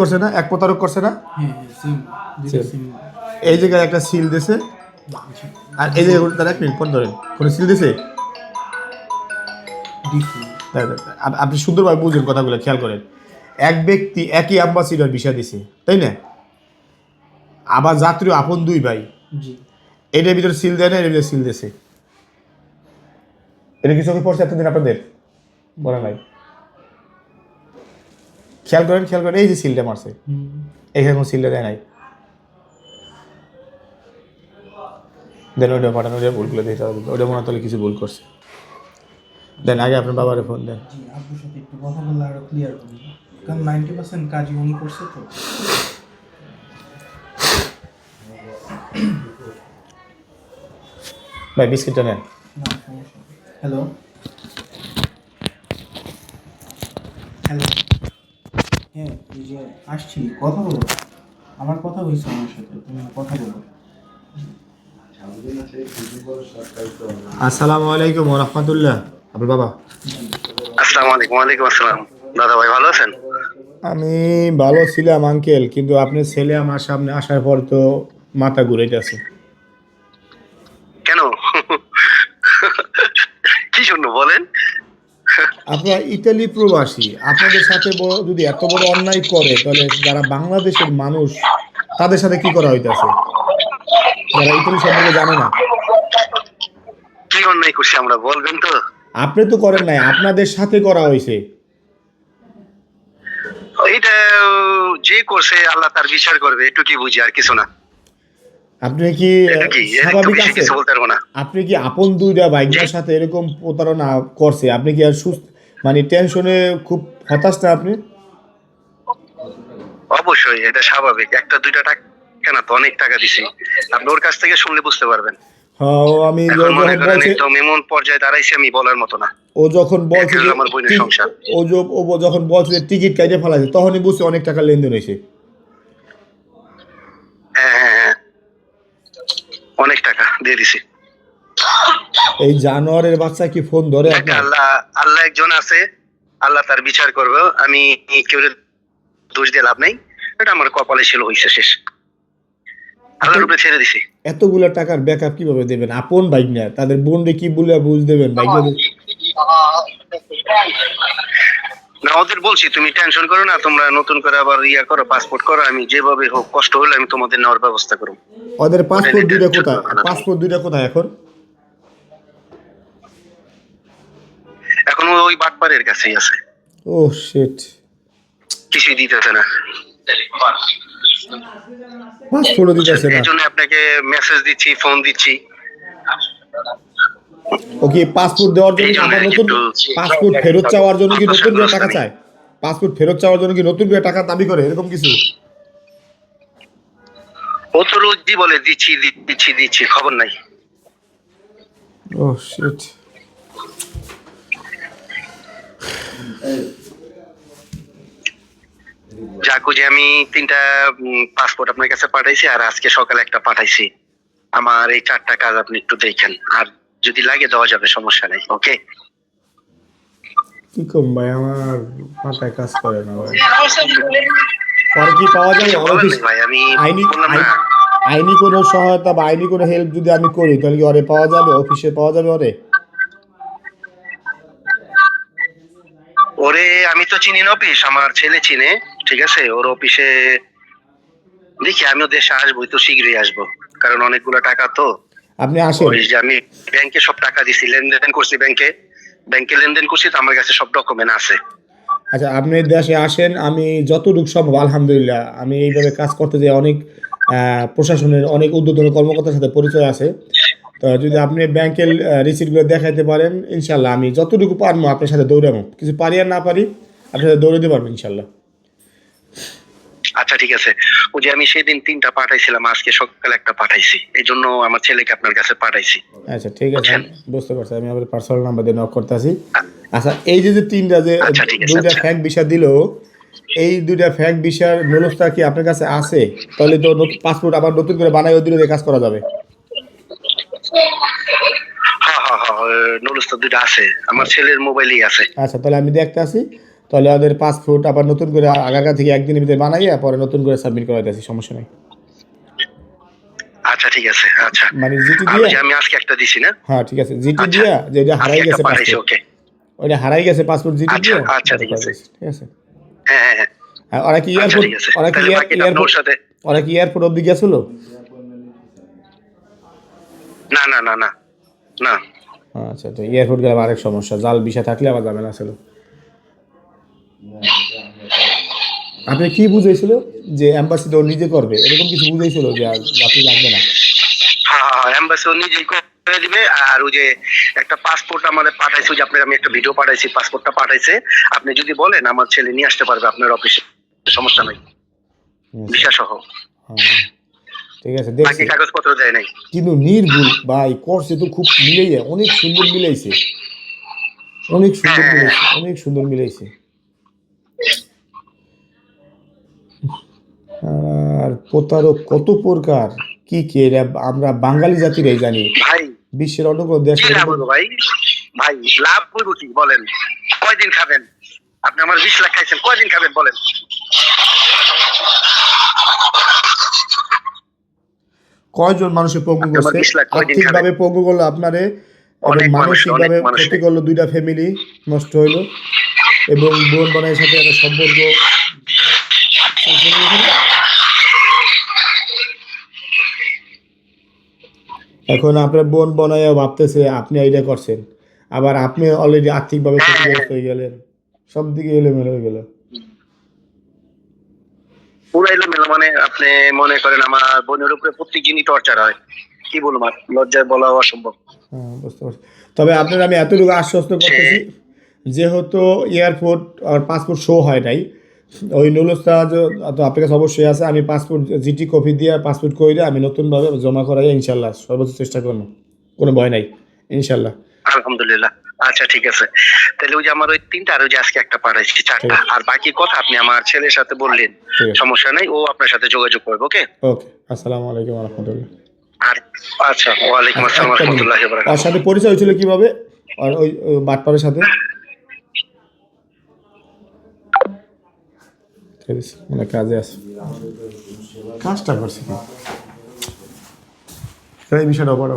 করছে না এক প্রতারক করছে না? হ্যাঁ হ্যাঁ এই জায়গায় একটা সিল দিছে। আর এই জায়গায় তারা এক মিনিট পর ধরেন কোনো সিল দিছে? আপনি সুন্দরভাবে বুঝুন কথাগুলো খেয়াল করেন। এক ব্যক্তি একই অ্যাম্বাসিডার বিষয় দিছে তাই না? আবার যাত্রী আপন দুই ভাই। এটার ভিতরে সিল দেয় না এটার ভিতরে সিল দিছে। এটা কি চোখে পড়ছে এতদিন আপনাদের? বলা নাই। খেয়াল করেন খেয়াল করেন এই যে সিলটা মারছে। এখানে কোনো সিলটা দেয় নাই। দেন ওইটা পাঠানো ওইটা ভুলগুলো দিতে হবে ওইটা মনে হয় তাহলে কিছু ভুল করছে। দেন আগে আপনার বাবারে ফোন দেন। জি সাথে একটু কথা বললে আরও ক্লিয়ার হবে কারণ নাইনটি পার্সেন্ট কাজই উনি করছে তো। ভাই বিস্কিটটা নেন। হ্যালো হ্যালো হ্যাঁ এই যে আসছি কথা বলো। আমার কথা হয়েছে আমার সাথে তুমি কথা বলো। আসসালামু আলাইকুম রহমতুল্লাহ। আপনার বাবা? আসসালামু আলাইকুম ওয়ালাইকুম আসসালাম। দাদা ভাই ভালো আছেন? আমি ভালো ছিলাম আঙ্কেল কিন্তু আপনার ছেলে আমার সামনে আসার পর তো মাথা ঘুরাইতেছে কেন? কি জন্য বলেন? আপনারা ইতালি প্রবাসী আপনাদের সাথে যদি এত বড় অন্যায় করে তাহলে যারা বাংলাদেশের মানুষ তাদের সাথে কি করা হইতাছে? যারা ইতালি সম্পর্কে জানে না। কি অন্যায় করছি আমরা বলবেন তো। আপনি তো করেন নাই আপনাদের সাথে করা হয়েছে এটা যে করছে আল্লাহ তার বিচার করবে একটু কি বুঝি আর কিছু না। আপনি কি স্বাভাবিক আছে না। আপনি কি আপন দুইটা বাইকের সাথে এরকম প্রতারণা করছে? আপনি কি আর সুস্থ মানে টেনশনে খুব হতাশ না আপনি? অবশ্যই এটা স্বাভাবিক। একটা দুইটা টাকা কেন? তো অনেক টাকা দিছি। আপনি ওর কাছ থেকে শুনলে বুঝতে পারবেন। হ্যাঁ ও আমি একদম এমন পর্যায়ে দাঁড়াইছি আমি বলার মতো না। ও যখন বলছে আমার বোনের সংসার। ও ও যখন বলছে টিকিট কাটে ফেলাছে তখনই বুঝছে অনেক টাকা লেনদেন হয়েছে। হ্যাঁ হ্যাঁ হ্যাঁ অনেক টাকা দিয়ে দিছি। এই জানোয়ারের বাচ্চা কি ফোন ধরে আল্লাহ আল্লাহ একজন আছে আল্লাহ তার বিচার করবে। আমি কেউ দোষ দিয়ে লাভ নাই। এটা আমার কপালে ছিল হইছে শেষ। আল্লাহর উপরে ছেড়ে দিছি। এতগুলো টাকার ব্যাকআপ কীভাবে দেবেন? আপন না তাদের বোনরে কি বলে বুঝ দেবেন? বাইক না ওদের বলছি তুমি টেনশন করো না তোমরা নতুন করে আবার ইয়া করো পাসপোর্ট করো আমি যেভাবে হোক কষ্ট হলে আমি তোমাদের নেওয়ার ব্যবস্থা করব। ওদের পাসপোর্ট দুইটা কোথায়? পাসপোর্ট দুইটা কোথায় এখন? এখন ওই বাটপারের কাছেই আছে। ও শিট কিছুই দিতেছে না। পাসপোর্টও দিতেছে না। এই জন্য আপনাকে মেসেজ দিচ্ছি ফোন দিচ্ছি। ওকে পাসপোর্ট দেওয়ার জন্য আবার নতুন? পাসপোর্ট ফেরত চাওয়ার জন্য কি নতুন করে টাকা চায়? পাসপোর্ট ফেরত চাওয়ার জন্য কি নতুন করে টাকা দাবি করে? এরকম কিছু? ও তো রোজই বলে দিচ্ছি দিচ্ছি দিচ্ছি খবর নাই। ও শিট যাকু যে আমি তিনটা পাসপোর্ট আপনার কাছে পাঠাইছি আর আজকে সকালে একটা পাঠাইছি। আমার এই চারটা কাজ আপনি একটু দেখেন। আর যদি লাগে দেওয়া যাবে সমস্যা নেই ওকে কি কম ভাই? আমার মাথায় কাজ করে না ভাই। পরে কি পাওয়া ওর অফিস ভাই আমি আইনি আইনি কোনো সহায়তা বা আইনি কোনো হেল্প যদি আমি করি তাহলে কি ওরে পাওয়া যাবে? অফিসে পাওয়া যাবে ওরে ওরে আমি তো চিনি না অফিস আমার ছেলে চিনে ঠিক আছে? ওর অফিসে দেখি আমিও দেশে আসব তো শীঘ্রই আসব কারণ অনেকগুলো টাকা তো। আপনি আসেন। যে আমি ব্যাংকে সব টাকা দিছি লেনদেন করছি ব্যাংকে। ব্যাংকে লেনদেন করছি তো আমার কাছে সব ডকুমেন্ট আছে। আচ্ছা আপনি দেশে আসেন আমি যতটুকু সম্ভব আলহামদুলিল্লাহ আমি এইভাবে কাজ করতে যাই অনেক প্রশাসনের অনেক ঊর্ধ্বতন কর্মকর্তার সাথে পরিচয় আছে। তো যদি আপনি ব্যাংকের রিসিপ্টগুলো দেখাইতে পারেন ইনশাল্লাহ আমি যতটুকু পারব আপনার সাথে দৌড়াবো। কিছু পারি আর না পারি আপনার সাথে দৌড়াতে পারব ইনশাল্লাহ আচ্ছা ঠিক আছে। ওই যে আমি সেদিন তিনটা পাঠাইছিলাম আজকে সকালে একটা পাঠাইছি। এই জন্য আমার ছেলেকে আপনার কাছে পাঠাইছি। আচ্ছা ঠিক আছে। বুঝতে পারছি। আমি আমার পার্সোনাল নাম্বার দিয়ে নক করতে আসি আচ্ছা এই যে যে তিনটা যে আচ্ছা, আছে, দুইটা। ফ্যাক বিষয় দিল এই দুইটা ফ্যাক বিষয়ের মূলস্থা কি আপনার কাছে আছে? তাহলে তো পাসপোর্ট আবার নতুন করে বানাই দিলে কাজ করা যাবে। হ্যাঁ হ্যাঁ হ্যাঁ নুরুস্তাদ দুইটা আছে। আমার ছেলের মোবাইলেই আছে। আচ্ছা তাহলে আমি দেখতে আসি তাহলে ওদের পাসপোর্ট আবার নতুন করে আগারগা থেকে একদিনের ভিতরে বানাইয়া পরে নতুন করে সাবমিট করা দিয়েছি সমস্যা নেই। আচ্ছা ঠিক আছে আচ্ছা। মানে জিটি দিয়ে আমি আজকে একটা দিছি না? হ্যাঁ ঠিক আছে। জিটি আচ্ছা। দিয়া যে এটা হারাই গেছে পাসপোর্ট ওকে। ওইটা হারাই গেছে পাসপোর্ট জিটি আচ্ছা, দিয়ে আচ্ছা, ওটা ঠিক আছে। ঠিক আছে। হ্যাঁ হ্যাঁ হ্যাঁ। আর ওরা কি আচ্ছা এয়ারপোর্ট আছে। ওরা কি এয়ারপোর্ট সাথে ওরা কি এয়ারপোর্ট অব্দি গেছিল? না না না না। না। আচ্ছা তো এয়ারপোর্ট গেলে আরেক সমস্যা। জাল বিষয় থাকলে আবার ঝামেলা ছিল। আপনি কি বুঝাইছিল যে অ্যাম্বাসিডর ও নিজে করবে? এরকম কিছু বুঝাইছিল যে আপনি লাগবে না? হ্যাঁ হ্যাঁ এম্বাসি ও নিজেই করে দিবে। আর ওই যে একটা পাসপোর্ট আমাদের পাঠাইছে যে আপনার আমি একটা ভিডিও পাঠাইছি পাসপোর্টটা পাঠাইছে। আপনি যদি বলেন আমার ছেলে নিয়ে আসতে পারবে আপনার অফিসে সমস্যা নাই। ভিসা সহ হ্যাঁ, ঠিক আছে দেখছি। কাগজপত্র দেয় নাই। কিন্তু নির্ভুল ভাই করছে তো খুব মিলেই অনেক সুন্দর মিলাইছে। অনেক সুন্দর মিলাইছে অনেক সুন্দর মিলাইছে আর প্রতারক কত প্রকার কি কি এরা আমরা বাঙালি জাতিরাই জানি। ভাই বিশ্বের অন্য কোনো দেশ ভাই? ভাই লাভ কি বলেন। কয়দিন খাবেন? আপনি আমার বিশ লাখ খাইছেন কয়দিন খাবেন বলেন। কয়জন মানুষের পঙ্গু করছে? 20 লাখ কয়দিন আর্থিকভাবে পঙ্গু করল আপনারে এবং মানুষ, মানসিকভাবে ক্ষতি করল দুইটা ফ্যামিলি নষ্ট হইল। এবং বোন বোনের সাথে একটা সম্পর্ক। এখন আপনার বোন বনাইয়া ভাবতেছে আপনি এইটা করছেন। আবার আপনি অলরেডি আর্থিকভাবে ক্ষতিগ্রস্ত হয়ে গেলেন। সব দিকে এলোমেলো হয়ে গেল। পুরো এলোমেলো মানে আপনি মনে করেন আমার বোনের উপরে প্রত্যেক দিনই টর্চার হয়। কি বলব আর লজ্জায় বলা অসম্ভব। হ্যাঁ, বুঝতে পারছি। তবে আপনার আমি এতটুকু আশ্বস্ত করতেছি যেহেতু এয়ারপোর্ট আর পাসপোর্ট শো হয় নাই ওই নুলস্তা তো আপনার কাছে অবশ্যই আছে। আমি পাসপোর্ট জিটি কপি দিয়ে পাসপোর্ট করে আমি নতুনভাবে জমা করাই ইনশাল্লাহ। সর্বোচ্চ চেষ্টা করব। কোনো ভয় নাই ইনশাল্লাহ। আলহামদুলিল্লাহ। আচ্ছা ঠিক আছে। তাহলে ওই যে আমার ওই তিনটা আর ওই যে আজকে একটা পাঠাইছি চারটা। আর বাকি কথা আপনি আমার ছেলের সাথে বললেন সমস্যা নাই ও আপনার সাথে যোগাযোগ করবে ওকে? ওকে আসসালামু আলাইকুম রহমতুল্লাহ আর আচ্ছা ওয়ালাইকুম আসসালাম রহমতুল্লাহ ওর সাথে পরিচয় হয়েছিল কীভাবে? আর ওই বাটপারের সাথে? ঠিক আছে, মানে কাজে আছে কাজটা করছি এই বিষয়টা বড়